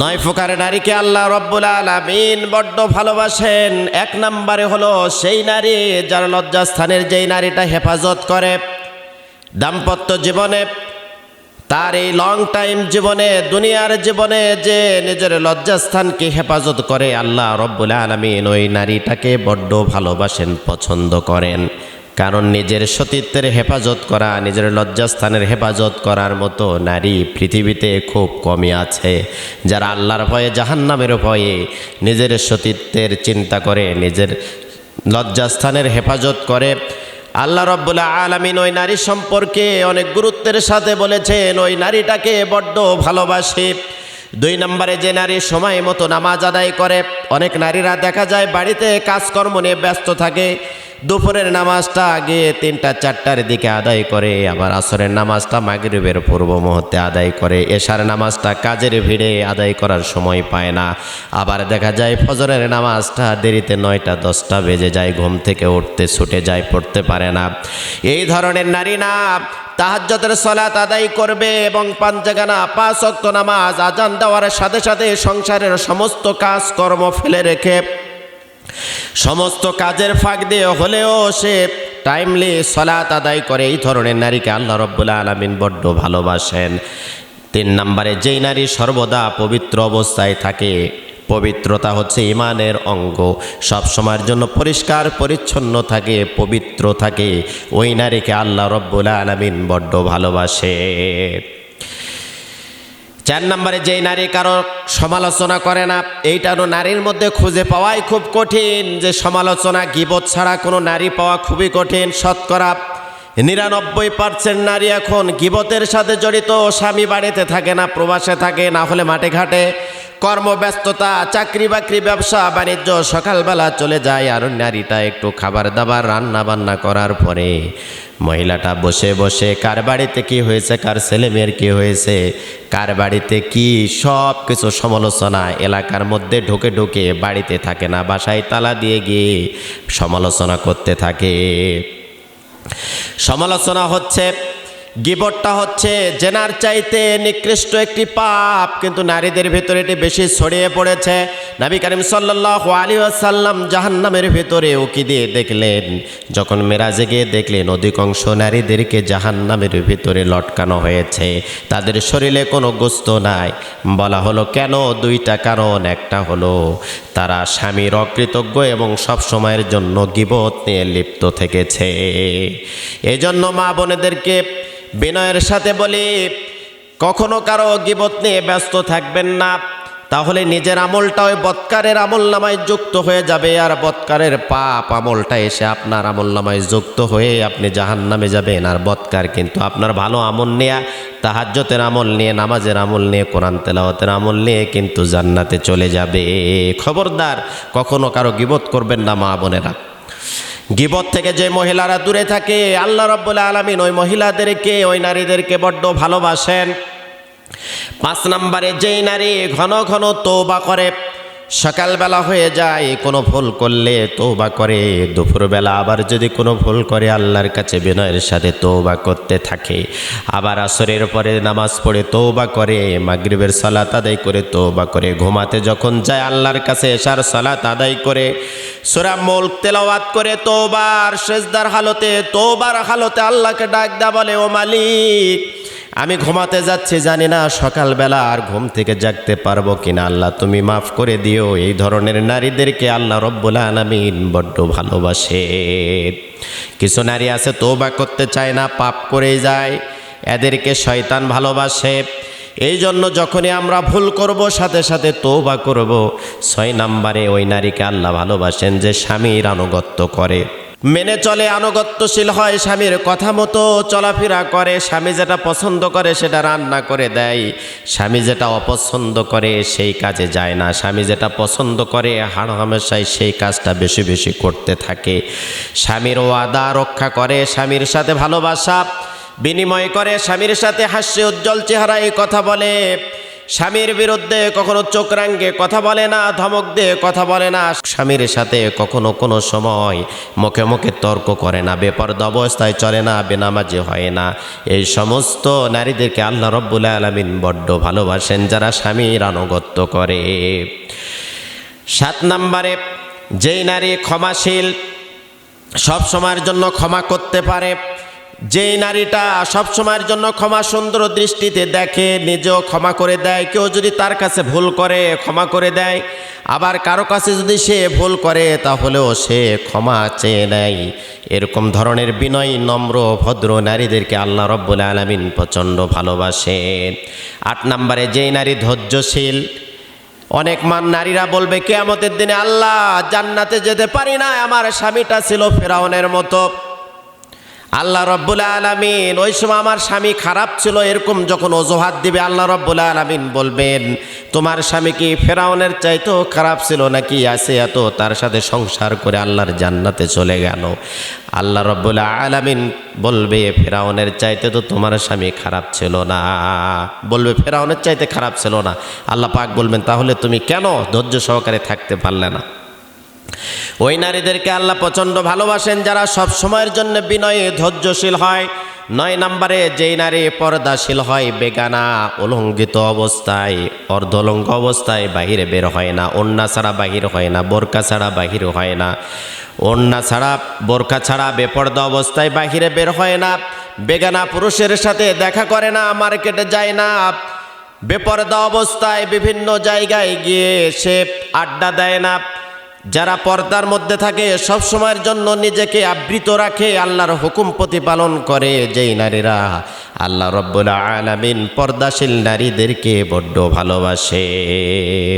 নয় প্রকার নারীকে আল্লাহ রব্বুল আলামিন বড্ড ভালোবাসেন। এক নম্বরে হলো সেই নারী যার লজ্জাস্থানের যেই নারীটা হেফাজত করে দাম্পত্য জীবনে, তার এই লং টাইম জীবনে, দুনিয়ার জীবনে যে নিজের লজ্জাস্থানকে হেফাজত করে আল্লাহ রব্বুল আলমিন ওই নারীটাকে বড্ড ভালোবাসেন, পছন্দ করেন। কারণ নিজের সতীত্বের হেফাজত করা, নিজের লজ্জাস্থানের হেফাজত করার মতো নারী পৃথিবীতে খুব কমই আছে। যারা আল্লাহর ভয়ে, জাহান্নামের ভয়ে নিজের সতীত্বের চিন্তা করে, নিজের লজ্জাস্থানের হেফাজত করে, আল্লাহ রব্বুল্লাহ আলমিন ওই নারী সম্পর্কে অনেক গুরুত্বের সাথে বলেছেন, ওই নারীটাকে বড্ড ভালোবাসে। দুই নম্বরে যে নারী সময় মতো নামাজ আদায় করে, অনেক নারীরা দেখা যায় বাড়িতে কাজকর্ম নিয়ে ব্যস্ত থাকে। দুপুরের নামাজটা আগে তিনটা, চারটার দিকে আদায় করে, আবার আসরের নামাজটা মাগরিবের পূর্ব মুহূর্তে আদায় করে। এশার নামাজটা কাজের ভিড়ে আদায় করার সময় পায় না। আবার দেখা যায় ফজরের নামাজটা দেরিতে নয়টা, দশটা বেজে যায়, ঘুম থেকে উঠতে, ছুটে যায়, পড়তে পারে না। এই ধরনের নারী না তাহাজ্জতের সলাত আদায় করবে এবং পাঞ্জাগানা পাঁচ অক্ত নামাজ আজান দেওয়ার সাথে সাথে সংসারের সমস্ত কাজকর্ম ফেলে রেখে সমস্ত কাজের ফাঁক দিয়ে হলেও সে টাইমলি সলাত আদায় করে। এই ধরনের নারীকে আল্লাহ রব্বুল্লা আলমিন বড্ড ভালোবাসেন। তিন নম্বরে, যেই নারী সর্বদা পবিত্র অবস্থায় থাকে, পবিত্রতা হচ্ছে ইমানের অঙ্গ। সব সময়ের জন্য পরিষ্কার, পরিচ্ছন্ন থাকে, পবিত্র থাকে। ওই নারীকে আল্লাহ রব্বুল আলমিন বড্ড ভালোবাসে। চার নম্বরে যেই নারী কারও সমালোচনা করে না এইটারও নারীর মধ্যে খুঁজে পাওয়াই খুব কঠিন যে সমালোচনা গিবত ছাড়া কোনো নারী পাওয়া খুবই কঠিন, শতকরা নিরানব্বই পার্সেন্ট নারী এখন গিবতের সাথে জড়িত, স্বামী বাড়িতে থাকে না, প্রবাসে থাকে, না হলে মাঠে ঘাটে। কর্মব্যস্ততা, চাকরি বাকরি, ব্যবসা, বাণিজ্য, সকালবেলা চলে যায় আর নারীটা একটু খাবার দাবার, রান্না বান্না করার পরে মহিলাটা বসে বসে, কার বাড়িতে কি হয়েছে, কার ছেলে মেয়ের কি হয়েছে, কার বাড়িতে কি সব কিছু সমালোচনা, এলাকার মধ্যে ঢুকে ঢুকে বাড়িতে থাকে না, বাসায় তালা দিয়ে গিয়ে সমালোচনা করতে থাকে। সমালোচনা হচ্ছে গিবটটা হচ্ছে জেনার চাইতে নিকৃষ্ট একটি পাপ, কিন্তু নারীদের ভিতরে এটি বেশি ছড়িয়ে পড়েছে। নবী করিম সাল্লাহ আসাল্লাম জাহান্নামের ভিতরে উকি দিয়ে দেখলেন। যখন মেরাজে গিয়ে দেখলেন, অধিকাংশ নারীদেরকে জাহান্নামের ভিতরে লটকানো হয়েছে। তাদের শরীরে কোনো গোস্ত নাই। বলা হলো, কেন? দুইটা কারণ। একটা হলো, তারা স্বামীর অকৃতজ্ঞ এবং সব সময়ের জন্য গিবত নিয়ে লিপ্ত থেকেছে। এজন্য মা বোনেদেরকে বিনয়ের সাথে বলি, কখনো কারও গিবত নিয়ে ব্যস্ত থাকবেন না। তাহলে নিজের আমলটা ওই বৎকারের আমল নামায় যুক্ত হয়ে যাবে, আর বৎকারের পাপ আমলটা এসে আপনার আমল নামায় যুক্ত হয়ে আপনি জাহান নামে যাবেন। আর বৎকার কিন্তু আপনার ভালো আমল নেয়া তাহাজ্যতের আমল নিয়ে, নামাজের আমল নিয়ে, কোরআন তেলাওয়াতের আমল নিয়ে কিন্তু জান্নাতে চলে যাবে। খবরদার, কখনো কারও গিবত করবেন না মা বোনেরা। গিবত থেকে যে মহিলারা দূরে থাকে, আল্লাহ রব্বুল আলমিন ওই মহিলাদেরকে, ওই নারীদেরকে বড্ড ভালোবাসেন। পাঁচ নম্বরে, যেই নারী ঘন ঘন তৌবা করে সকালবেলা হয়ে যায়, কোনো ভুল করলে তৌবা করে। দুপুরবেলা আবার যদি কোনো ভুল করে, আল্লাহর কাছে বিনয়ের সাথে তৌবা করতে থাকে। আবার আসরের পরে নামাজ পড়ে তৌবা করে, মাগরিবের সালাত আদায় করে তৌবা করে। ঘুমাতে যখন যায়, আল্লাহর কাছে এসার সালাত আদায় করে। সোরা মুল্ক তেলাওয়াত করে তৌবার শেষদার হালতে তৌবার হালতে আল্লাহকে ডাক দা বলে, ও মালিক আমি ঘুমাতে যাচ্ছি, জানি না সকালবেলা আর ঘুম থেকে জাগতে পারব কিনা। আল্লাহ, তুমি মাফ করে দিও, এই ধরনের নারীদেরকে আল্লাহ রব্বুল আলমিন বড্ড ভালোবাসে। কিছু নারী আছে তৌবা করতে চায় না, পাপ করে যায়, এদেরকে শয়তান ভালোবাসে। এই জন্য যখনই আমরা ভুল করব, সাথে সাথে তৌবা করব, ছয় নাম্বারে ওই নারীকে আল্লাহ ভালোবাসেন যে স্বামীর আনুগত্য করে। মেনে চলে আনুগত্যশীল হয় স্বামীর কথা মতো, চলাফেরা করে, স্বামী যেটা পছন্দ করে সেটা রান্না করে দেয়। স্বামী যেটা অপছন্দ করে সেই কাজে যায় না। স্বামী যেটা পছন্দ করে হাড় হামেশায় সেই কাজটা বেশি বেশি করতে থাকে। স্বামীর ওয়াদা রক্ষা করে, স্বামীর সাথে ভালোবাসা বিনিময় করে, স্বামীর সাথে হাস্য উজ্জ্বল চেহারা এই কথা বলে। স্বামীর বিরুদ্ধে কখনো চোখ রাঙ্গে কথা বলে না, ধমক দিয়ে কথা বলে না। স্বামীর সাথে কখনো কোনো সময় মুখে মুখে তর্ক করে না, বেপরদ অবস্থায় চলে না, বেনামাজি হয় না। এই সমস্ত নারীদেরকে আল্লাহ রব্বুল আলমিন বড্ড ভালোবাসেন, যারা স্বামীর আনুগত্য করে। সাত নম্বরে, যেই নারী ক্ষমাশীল সব সময়ের জন্য ক্ষমা করতে পারে যেই নারীটা সব সময়ের জন্য ক্ষমা সুন্দর দৃষ্টিতে দেখে, নিজেও ক্ষমা করে দেয়। কেউ যদি তার কাছে ভুল করে, ক্ষমা করে দেয়। আবার কারও কাছে যদি সে ভুল করে, তাহলেও সে ক্ষমা চেয়ে নেয়। এরকম ধরনের বিনয়ী, নম্র, ভদ্র নারীদেরকে আল্লাহ রব্বুল আলমিন প্রচণ্ড ভালোবাসেন আট নম্বরে, যেই নারী ধৈর্যশীল, অনেক মান নারীরা বলবে, কেয়ামতের দিনে আল্লাহ জান্নাতে যেতে পারি না আমার স্বামীটা ছিল ফেরাউনের মতো। আল্লাহ রব্বুল আলমিন, ওই সময় আমার স্বামী খারাপ ছিল, এরকম যখন অজুহাত দিবে, আল্লাহ রব্বুল আলমিন বলবেন, তোমার স্বামী কি ফেরাউনের চাইতেও খারাপ ছিল নাকি আছে এত তার সাথে সংসার করে আল্লাহর জান্নাতে চলে গেল? আল্লাহ রব্বুল আলমিন বলবে, ফেরাউনের চাইতে তো তোমার স্বামী খারাপ ছিল না। বলবে, ফেরাউনের চাইতে খারাপ ছিল না। আল্লাহ পাক বলবেন, তাহলে তুমি কেন ধৈর্য সহকারে থাকতে পারলে না? ওই নারীদেরকে আল্লাহ প্রচণ্ড ভালোবাসেন, যারা সব সময়ের জন্য বিনয়ে ধৈর্যশীল হয়। নয় নম্বরে, যেই নারী পর্দাশীল হয়, বেগানা উলঙ্গিত অবস্থায়, অর্ধলঙ্গ অবস্থায় বাহিরে বের হয় না অন্যা ছাড়া বাহির হয় না, বোরকা ছাড়া বাহির হয় না অন্যা ছাড়া, বোরকা ছাড়া বেপর্দা অবস্থায় বাহিরে বের হয় না, বেগানা পুরুষের সাথে দেখা করে না, মার্কেটে যায় না, বেপর্দা অবস্থায় বিভিন্ন জায়গায় গিয়ে সে আড্ডা দেয় না যারা পর্দার মধ্যে থাকে, সব সময়ের জন্য নিজেকে আবৃত রাখে, আল্লাহর হুকুম প্রতিপালন করে যেই নারীরা। আল্লাহ রব্বুল আলামিন পর্দাশীল নারীদেরকে বড্ড ভালোবাসে।